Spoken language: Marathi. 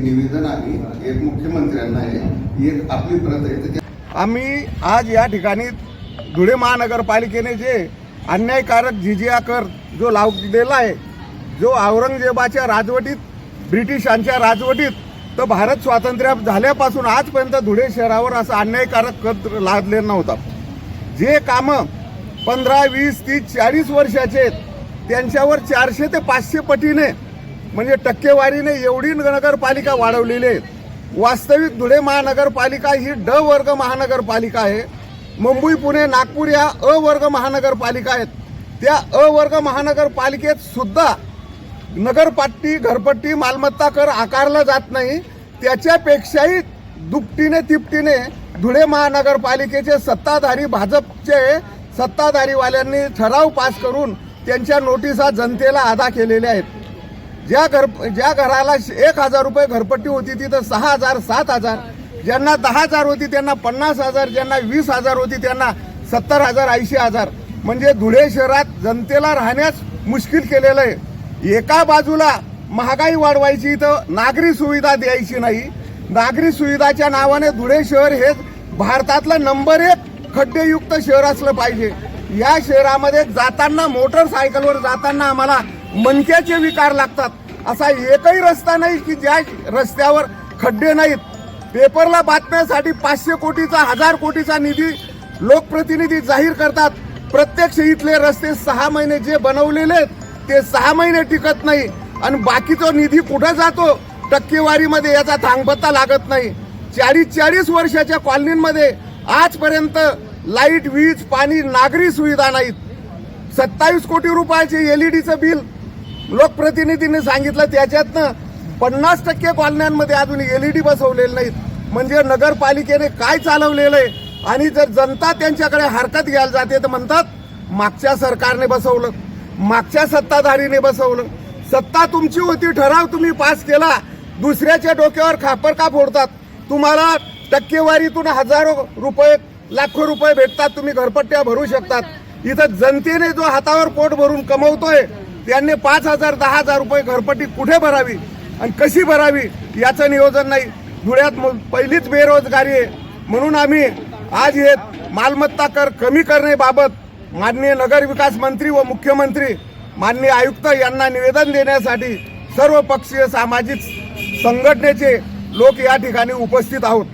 निवेदन आम्ही एक मुख्यमंत्र्यांना आहे एक आपली प्रत आहे. आम्ही आज या ठिकाणी धुळे महानगरपालिकेने जे अन्यायकारक जिजिया कर जो लावलेला आहे जो औरंगजेबाच्या राजवटीत ब्रिटिशांच्या राजवटीत तर भारत स्वातंत्र्य झाल्यापासून आजपर्यंत धुळे शहरावर असा अन्यायकारक कर लादलेला नव्हता. जे कामं पंधरा वीस तीस चाळीस वर्षाचे त्यांच्यावर चारशे ते पाचशे पटीने म्हणजे टक्केवारीने एवढी नगरपालिका वाढवलेली आहे. वास्तविक धुळे महानगरपालिका ही ड वर्ग महानगरपालिका आहे. मुंबई पुणे नागपूर या अ वर्ग महानगरपालिका आहेत. त्या अ वर्ग महानगरपालिकेत सुद्धा नगरपट्टी घरपट्टी मालमत्ता कर आकारला जात नाही. त्याच्यापेक्षाही दुपटीने तिपटीने धुळे महानगरपालिकेचे सत्ताधारी भाजपचे सत्ताधारीवाल्यांनी ठराव पास करून त्यांच्या नोटिसा जनतेला अदा केलेल्या आहेत. ज्या घर ज्या घराला एक हजार रुपये घरपट्टी होती तिथं सहा हजार सात हजार. ज्यांना दहा हजार होती त्यांना पन्नास हजार ज्यांना वीस हजार होती त्यांना सत्तर हजार ऐंशी हजार. म्हणजे धुळे शहरात जनतेला राहण्यास मुश्किल केलेलं आहे. एका बाजूला महागाई वाढवायची तर नागरी सुविधा द्यायची नाही. नागरी सुविधाच्या नावाने धुळे शहर हे भारतातलं नंबर एक खड्डेयुक्त शहर असलं पाहिजे. या शहरामध्ये जाताना मोटरसायकलवर जाताना आम्हाला मनक्याचे विकार लागतात. असा एकही रस्ता नाही की ज्या रस्त्यावर खड्डे नाहीत. पेपरला बातम्यासाठी पाचशे कोटीचा हजार कोटीचा निधी लोकप्रतिनिधी जाहीर करतात. प्रत्यक्ष इथले रस्ते सहा महिने जे बनवलेले ते सहा महिने टिकत नाही. आणि बाकीचा निधी कुठं जातो? टक्केवारीमध्ये याचा थांगपत्ता लागत नाही. चाळीस चाळीस वर्षाच्या कॉलनीमध्ये आजपर्यंत लाइट वीज पाणी नागरी सुविधा नाहीत. सत्तावीस कोटी रुपयाचे एलईडीचं बिल लोकप्रतिनिधींनी सांगितलं त्याच्यातनं पन्नास टक्के कॉलन्यांमध्ये अजून एलईडी बसवलेले नाहीत. म्हणजे नगरपालिकेने काय चालवलेलं आहे आणि जर जनता त्यांच्याकडे हरकत घ्यायला जाते तर म्हणतात मागच्या सरकारने बसवलं मागच्या सत्ताधारीने बसवलं. सत्ता तुमची होती ठराव तुम्ही पास केला. दुसऱ्याच्या डोक्यावर खापर का फोडतात? तुम्हाला टक्केवारीतून हजारो रुपये लाखो रुपये भेटतात तुम्ही घरपट्ट्या भरू शकतात. इथं जनतेने जो हातावर पोट भरून कमवतोय त्यांनी पाच हजार दहा हजार रुपये घरपट्टी कुठे भरावी आणि कशी भरावी याचं नियोजन नाही. धुळ्यात पहिलीच बेरोजगारी आहे. म्हणून आम्ही आज हे मालमत्ता कर कमी करण्याबाबत माननीय नगर विकास मंत्री व मुख्यमंत्री माननीय आयुक्त यांना निवेदन देण्यासाठी सर्व पक्षीय सामाजिक संघटनेचे लोक या ठिकाणी उपस्थित आहोत.